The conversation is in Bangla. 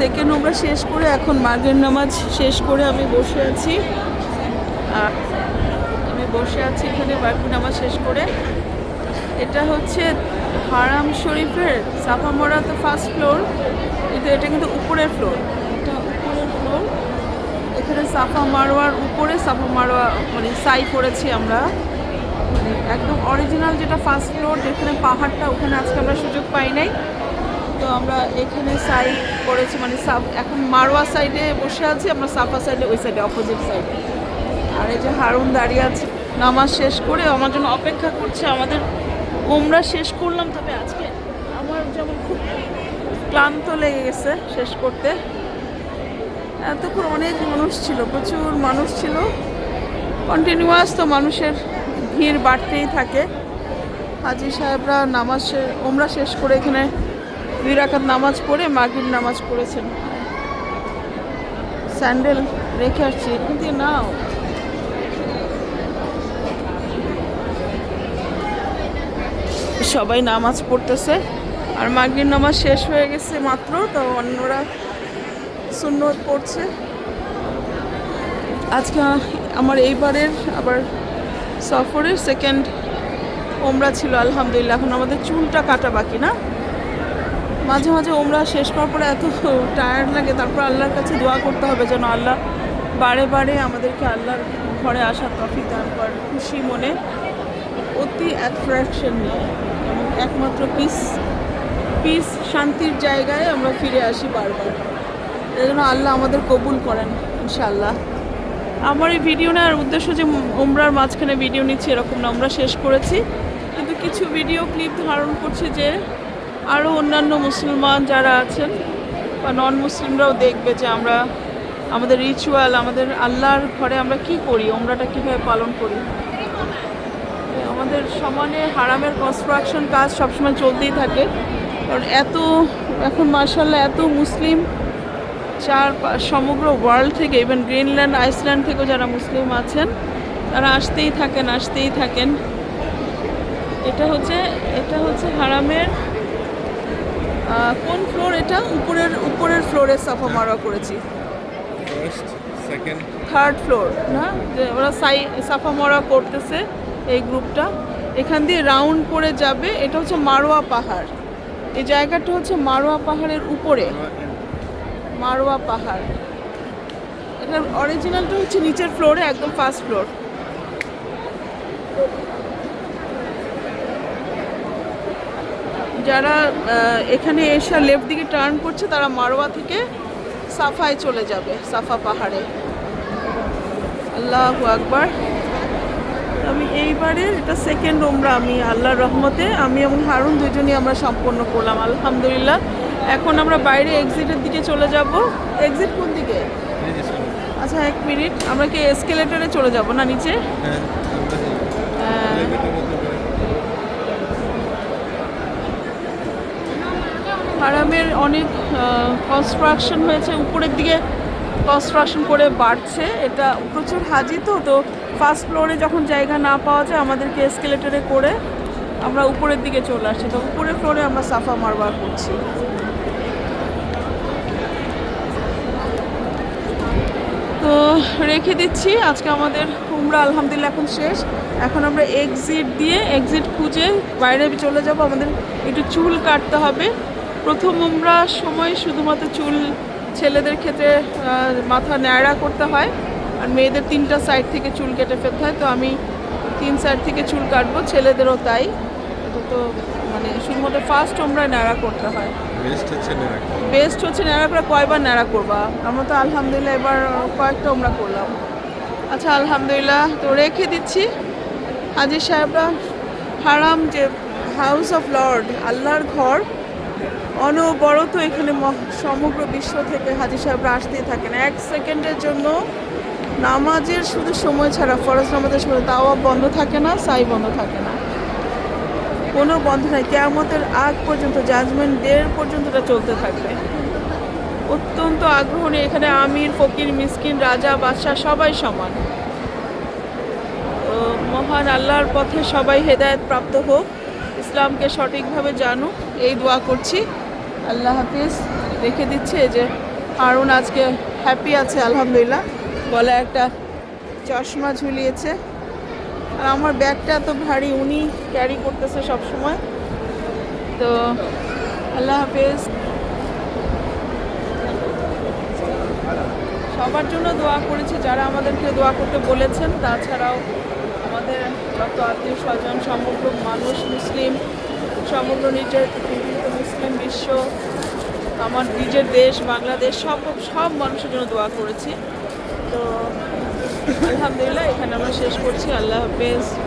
সেকেন্ড ওমরা শেষ করে এখন মাগের নামাজ শেষ করে আমি বসে আছি। আমি বসে আছি এখানে মাগরিব নামাজ শেষ করে। এটা হচ্ছে হারাম শরীফের সাফা মরা তো ফার্স্ট ফ্লোর কিন্তু এটা কিন্তু উপরের ফ্লোর এটা উপরের ফ্লোর এখানে সাফা মারোয়ার উপরে সাফা মারোয়া মানে সাই করেছি আমরা। মানে একদম অরিজিনাল যেটা ফার্স্ট ফ্লোর যেখানে পাহাড়টা, ওখানে আজকে আমরা সুযোগ পাই নাই। তো আমরা এখানে সাইড করেছি মানে সাফ, এখন মারোয়া সাইডে বসে আছি, আমরা সাফা সাইডে ওই সাইডে অপোজিট সাইডে আর এই যে হারুন দাঁড়িয়ে আছে, নামাজ শেষ করে আমার জন্য অপেক্ষা করছে, আমাদের ওমরা শেষ করলাম, তবে আজকে আমার যেমন খুব ক্লান্ত লেগে গেছে শেষ করতে। এতক্ষণ অনেক মানুষ ছিল, প্রচুর মানুষ ছিল। কন্টিনিউয়াস তো মানুষের ভিড় বাড়তেই থাকে। হাজি সাহেবরা নামাজ ওমরা শেষ করে এখানে দুই রাকাত নামাজ পড়ে মাগরিব নামাজ পড়েছেন। স্যান্ডেল রেখে আসছি কিন্তু নাও। সবাই নামাজ পড়তেছে, আর মাগরিব নামাজ শেষ হয়ে গেছে মাত্র, তো অন্যরা সুন্নত পড়ছে। আজকে আমার এইবারের আবার সফরের সেকেন্ড ওমরা ছিল, আলহামদুলিল্লাহ, এখন আমাদের চুলটা কাটা বাকি না? মাঝে মাঝে ওমরা শেষ করার পরে এত টায়ার্ড লাগে, তারপর আল্লাহর কাছে দোয়া করতে হবে যেন আল্লাহ বারে বারে আমাদেরকে আল্লাহর ঘরে আসার তফি তারপর খুশি মনে, অতি অ্যাট্রাকশন নিয়ে। এবং একমাত্র পিস পিস শান্তির জায়গায় আমরা ফিরে আসি বারবার। এই জন্য আল্লাহ আমাদের কবুল করেন ইনশাল্লাহ আমার এই ভিডিও নেওয়ার উদ্দেশ্য যে ওমরার মাঝখানে ভিডিও নিচ্ছি এরকম না আমরা শেষ করেছি। কিন্তু কিছু ভিডিও ক্লিপ ধারণ করছি যে আরও অন্যান্য মুসলমান যারা আছেন বা নন মুসলিমরাও দেখবে যে আমরা, আমাদের রিচুয়াল আমাদের আল্লাহর ঘরে আমরা কি করি, ওমরাটা কীভাবে পালন করি। আমাদের সমানে হারামের কনস্ট্রাকশন কাজ সবসময় চলতেই থাকে। কারণ এত, এখন মার্শাল্লাহ এত মুসলিম চার সমগ্র ওয়ার্ল্ড থেকে ইভেন গ্রিনল্যান্ড আইসল্যান্ড থেকেও যারা মুসলিম আছেন, তারা আসতেই থাকেন আসতেই থাকেন। এটা হচ্ছে এটা হচ্ছে হারামের কোন ফ্লোর এটা? উপরের উপরের ফ্লোরে সাফা মারা করেছি। সেকেন্ড থার্ড ফ্লোর না? যে ওরা সাই সাফা মরা করতেছে এই গ্রুপটা। এখান দিয়ে রাউন্ড করে যাবে। এটা হচ্ছে মারোয়া পাহাড়। এই জায়গাটা হচ্ছে মারোয়া পাহাড়ের উপরে। মারোয়া পাহাড়। এটার অরিজিনালটা হচ্ছে নিচের ফ্লোরে একদম ফার্স্ট ফ্লোর যারা এখানে এসে লেফট দিকে টার্ন করছে তারা মারোয়া থেকে সাফায় চলে যাবে সাফা পাহাড়ে। আল্লাহ আকবার। আমি এইবারে এটা সেকেন্ড ওমরা আমি আল্লাহর রহমতে। আমি এবং হারুন দুজনই আমরা সম্পন্ন করলাম আলহামদুলিল্লাহ। এখন আমরা বাইরে এক্সিটের দিকে চলে যাব। এক্সিট কোন দিকে? আচ্ছা এক মিনিট। আমরা কি এসকেলেটারে চলে যাব না নিচে? হ্যাঁ আমরা আহ, এলিভেটর মধ্যে করে হারামের অনেক কনস্ট্রাকশন হয়েছে। উপরের দিকে কনস্ট্রাকশন করে বাড়ছে। এটা প্রচুর হাজি তো তো ফার্স্ট ফ্লোরে যখন জায়গা না পাওয়া যায়, আমাদেরকে এসকেলেটরে করে আমরা উপরের দিকে চলে আসছি। তো উপরের ফ্লোরে আমরা সাফা মারবার করছি। তো রেখে দিচ্ছি। আজকে আমাদের উমরা আলহামদুলিল্লাহ এখন শেষ। এখন আমরা এক্সিট দিয়ে এক্সিট খুঁজে বাইরে চলে যাব। আমাদের একটু চুল কাটতে হবে। প্রথম উমরার সময় শুধুমাত্র চুল ছেলেদের ক্ষেত্রে মাথা ন্যাড়া করতে হয় আর মেয়েদের তিনটা সাইড থেকে চুল কেটে ফেলতে হয়। তো আমি তিন সাইড থেকে চুল কাটবো ছেলেদেরও তাই। এটা তো মানে শুধুমাত্র ফার্স্ট উমরা ন্যাড়া করতে হয়। বেস্ট হচ্ছে না বেস্ট হচ্ছে ন্যাড়া করে কয়বার ন্যাড়া করবা? আমরা তো আলহামদুলিল্লাহ এবার কয়েকটা আমরা করলাম। আচ্ছা আলহামদুলিল্লাহ। তো রেখে দিচ্ছি। হাজির সাহেবরা হারাম যে হাউস অফ লর্ড আল্লাহর ঘর অনবরত এখানে সমগ্র বিশ্ব থেকে হাজির সাহেবরা আসতেই থাকেন। এক সেকেন্ডের জন্য নামাজের শুধু সময় ছাড়া ফরজ নামাজের সময় তাও বন্ধ থাকে না সাই বন্ধ থাকে না। কোনো বন্ধ নাই। কেয়ামতের আগ পর্যন্ত জাজমেন্ট ডের পর্যন্ত এটা চলতে থাকবে। অত্যন্ত আগ্রহ এখানে আমির, ফকির, মিসকিন, রাজা, বাদশাহ সবাই সমান। মহান আল্লাহর পথে সবাই হেদায়েত প্রাপ্ত হোক। ইসলামকে সঠিকভাবে জানুক, এই দোয়া করছি। আল্লাহ হাফিজ, রেখে দিচ্ছে যে আরুন আজকে হ্যাপি আছে, আলহামদুলিল্লাহ। গলায় একটা চশমা ঝুলিয়েছে। আর আমার ব্যাগটা এত ভারী, উনি ক্যারি করতেছে সব সময় তো আল্লাহ হাফেজ। সবার জন্য দোয়া করেছি, যারা আমাদেরকে দোয়া করতে বলেছেন, তাছাড়াও আমাদের যত আত্মীয় স্বজন, সমগ্র মানুষ, মুসলিম, সমগ্র নিজের মুসলিম বিশ্ব, আমার নিজের দেশ, বাংলাদেশ, সব সব মানুষের জন্য দোয়া করেছি। তো আলহামদুলিল্লাহ, এখানে আমরা শেষ করছি। আল্লাহ হাফেজ।